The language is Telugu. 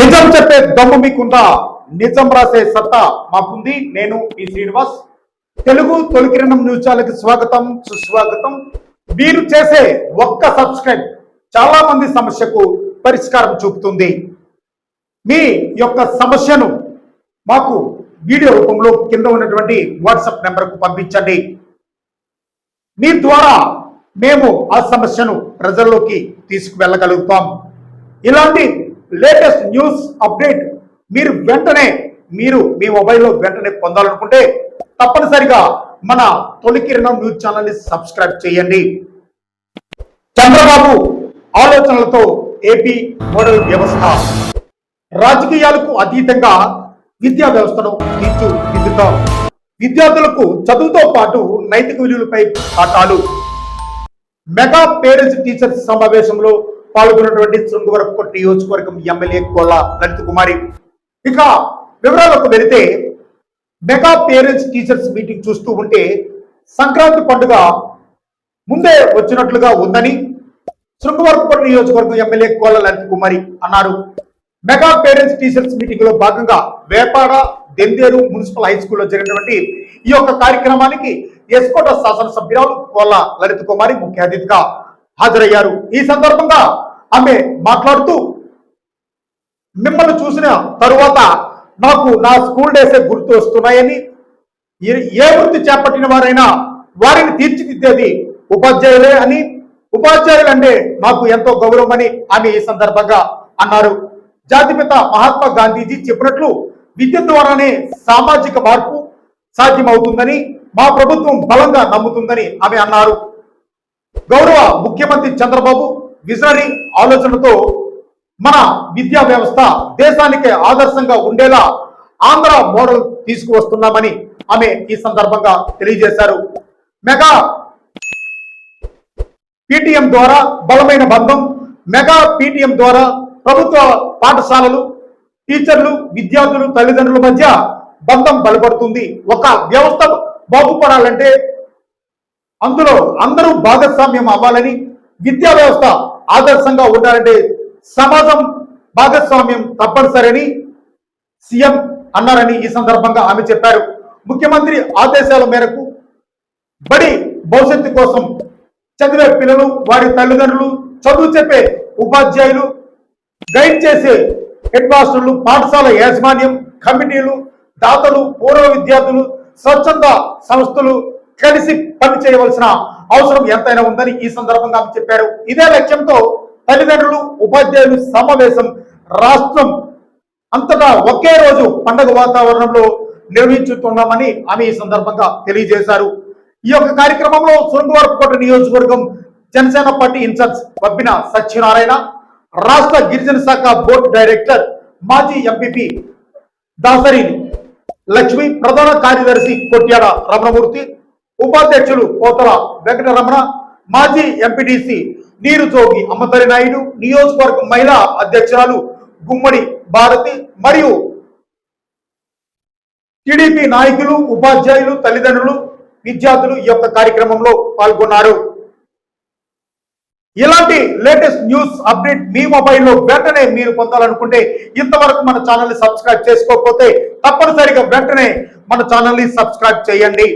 నిజం చెప్పే దమ్ము మీకుందా? నిజం రాసే సత్తా మాకుంది. నేను ఈ శ్రీనివాస్. తెలుగు తొలికిరణం న్యూస్ ఛానల్కి స్వాగతం సుస్వాగతం. మీరు చేసే ఒక్క సబ్స్క్రైబ్ చాలా మంది సమస్యకు పరిష్కారం చూపుతుంది. మీ యొక్క సమస్యను మాకు వీడియో రూపంలో కింద ఉన్నటువంటి వాట్సాప్ నెంబర్కు పంపించండి. మీ ద్వారా మేము ఆ సమస్యను ప్రజల్లోకి తీసుకువెళ్ళగలుగుతాం. ఇలాంటి లేటెస్ట్ న్యూస్ అప్డేట్ మీరు వెంటనే మీరు మీ మొబైల్లో వెంటనే పొందాలనుకుంటే తప్పనిసరిగా మన తొలి కిరణం న్యూస్ ఛానల్ని సబ్స్క్రైబ్ చేయండి. చంద్రబాబు ఆలోచనలతో ఏపీ మోడల్ వ్యవస్థ. రాజకీయాలకు అతీతంగా విద్యా వ్యవస్థను తీర్చిదిద్దుతాం విద్యార్థులకు చదువుతో పాటు నైతిక విలువలపై పాఠాలు. మెగా పేరెంట్స్ టీచర్స్ సమావేశంలో పాల్గొన్నటువంటి శృంగవరపు నియోజకవర్గం ఎమ్మెల్యే కోళ్ళ లలిత కుమారి ఇక వివరాలకు వెళితే మెగా పేరెంట్స్ టీచర్స్ మీటింగ్ చూస్తూ ఉంటే సంక్రాంతి పండుగ ముందే వచ్చినట్లుగా ఉందని శృంగవరపుకోట నియోజకవర్గం ఎమ్మెల్యే కోళ్ళ లలిత కుమారి అన్నారు. మెగా పేరెంట్స్ టీచర్స్ మీటింగ్లో భాగంగా వేపాడ దెందేరు మున్సిపల్ హై స్కూల్లో జరిగినటువంటి ఈ యొక్క కార్యక్రమానికి ఎస్కోట శాసనసభ్యురాలు కోళ్ళ లలిత కుమారి ముఖ్య అతిథిగా హాజరయ్యారు. ఈ సందర్భంగా ఆమె మాట్లాడుతూ మిమ్మల్ని చూసిన తరువాత నాకు నా స్కూల్ డేసే గుర్తు వస్తున్నాయని ఏ- వృత్తి చేపట్టిన వారైనా వారిని తీర్చిదిద్దేది ఉపాధ్యాయులే అని ఉపాధ్యాయులు అంటే నాకు ఎంతో గౌరవం అని ఆమె ఈ సందర్భంగా అన్నారు. జాతిపిత మహాత్మా గాంధీజీ చెప్పినట్లు విద్య ద్వారానే సామాజిక మార్పు సాధ్యమవుతుందని మా ప్రభుత్వం బలంగా నమ్ముతుందని ఆమె అన్నారు. గౌరవ ముఖ్యమంత్రి చంద్రబాబు విజనరీ ఆలోచనతో మన విద్యా వ్యవస్థ దేశానికి ఆదర్శంగా ఉండేలా ఆంధ్ర మోడల్ తీసుకువస్తున్నామని ఆమె ఈ సందర్భంగా తెలియజేశారు. మెగా పీటీఎం ద్వారా బలమైన బంధం మెగా పీటీఎం ద్వారా ప్రభుత్వ పాఠశాలలు టీచర్లు విద్యార్థులు తల్లిదండ్రుల మధ్య బంధం బలపడుతుంది. ఒక వ్యవస్థ బాగుపడాలంటే అందులో అందరూ భాగస్వామ్యం అవ్వాలని విద్యా వ్యవస్థ ఆదర్శంగా ఉండాలంటే సమాజం భాగస్వామ్యం తప్పనిసరని సీఎం అన్నారని ఈ సందర్భంగా ఆమె చెప్పారు. ముఖ్యమంత్రి ఆదేశాల మేరకు బడి భవిష్యత్తు కోసం చదివే పిల్లలు వారి తల్లిదండ్రులు చదువు చెప్పే ఉపాధ్యాయులు గైడ్ చేసే హెడ్ మాస్టర్లు పాఠశాల యాజమాన్యం కమిటీలు దాతలు పూర్వ విద్యార్థులు స్వచ్ఛంద సంస్థలు కలిసి పని చేయవలసిన అవసరం ఎంతైనా ఉందని ఈ సందర్భంగా ఆమె చెప్పారు ఇదే లక్ష్యంతో తల్లిదండ్రులు ఉపాధ్యాయులు సమావేశం రాష్ట్రం అంతటా ఒకే రోజు పండగ వాతావరణంలో నిర్వహించుతున్నామని ఆమె ఈ సందర్భంగా తెలియజేశారు. ఈ యొక్క కార్యక్రమంలో సురంగవరపుకోట నియోజకవర్గం జనసేన పార్టీ ఇన్ఛార్జ్ పంపిన సత్యనారాయణ రాష్ట్ర గిరిజన శాఖ బోర్డు డైరెక్టర్ మాజీ ఎంపీపీ దాసరి లక్ష్మి ప్రధాన కార్యదర్శి కొట్యాడ రమణమూర్తి ఉపాధ్యక్షులు పోతల వెంకటరమణ మాజీ ఎంపీటీసీ నీరు జోగి అమ్మతరి నాయుడు నియోజకవర్గం మహిళా అధ్యక్షురాలు గుమ్మడి భారతి మరియు టీడీపీ నాయకులు ఉపాధ్యాయులు తల్లిదండ్రులు విద్యార్థులు ఈ యొక్క కార్యక్రమంలో పాల్గొన్నారు. ఇలాంటి లేటెస్ట్ న్యూస్ అప్డేట్ మీ మొబైల్లో వెంటనే మీరు పొందాలనుకుంటే ఇంతవరకు మన ఛానల్ని సబ్స్క్రైబ్ చేసుకోకపోతే తప్పనిసరిగా వెంటనే మన ఛానల్ని సబ్స్క్రైబ్ చేయండి.